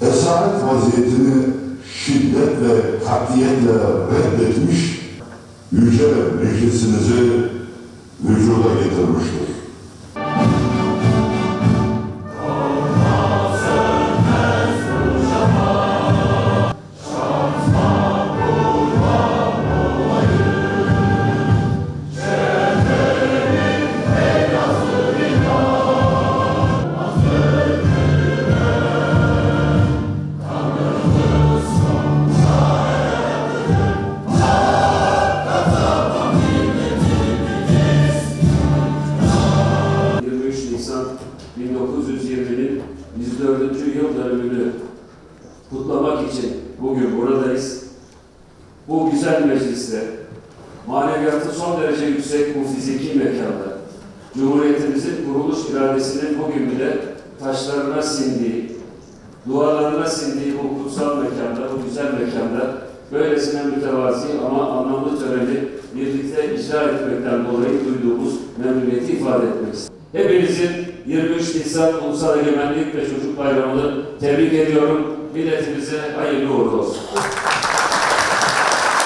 cesaret vaziyetini şiddet ve katiyetle reddetmiş, yüce meclisinizi 1920'nin 104. yıl dönümünü kutlamak için bugün buradayız. Bu güzel mecliste maneviyatı son derece yüksek bu fiziki mekanda Cumhuriyetimizin kuruluş iradesinin bugün bile taşlarına sindiği, dualarına sindiği bu kutsal mekanda, bu güzel mekanda böylesine mütevazi ama anlamlı töreni birlikte icra etmekten dolayı duyduğumuz memnuniyeti ifade etmek istedim. Hepinizin 23 Nisan Ulusal Egemenlik ve Çocuk Bayramı'nı tebrik ediyorum. Milletimize hayırlı uğurlu olsun.